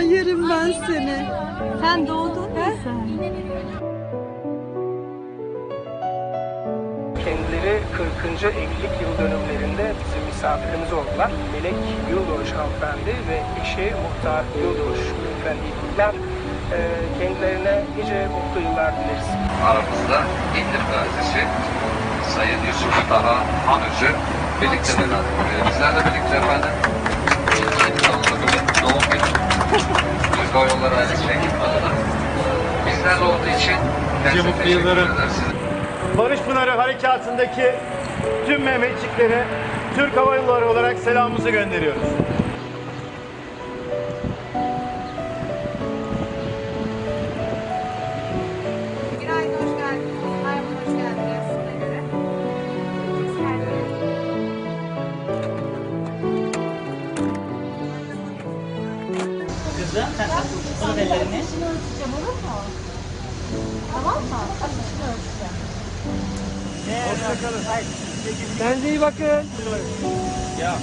yerim ben seni. Sen doğdun mu sen? Kendileri 40. evlilik yıl dönümlerinde bizim misafirimiz oldular. Melek Yıldoğuş hanımefendi ve eşi Muhtar Yıldoğuş beyefendiyi kutlar. Ee, kendilerine nice mutlu yıllar dileriz. aramızda İndir Gazisi Sayın Yusuf Daha Hanözü birlikte beraber. Ee, Bizler de birlikte efendim Ailesine adına. Bizlerle olduğu için yılları. ederiz. Barış Pınarı Harekatı'ndaki tüm Mehmetçiklere Türk Hava Yolları olarak selamımızı gönderiyoruz. Kızım sen tut ellerini. Kendinize iyi bakın. Ya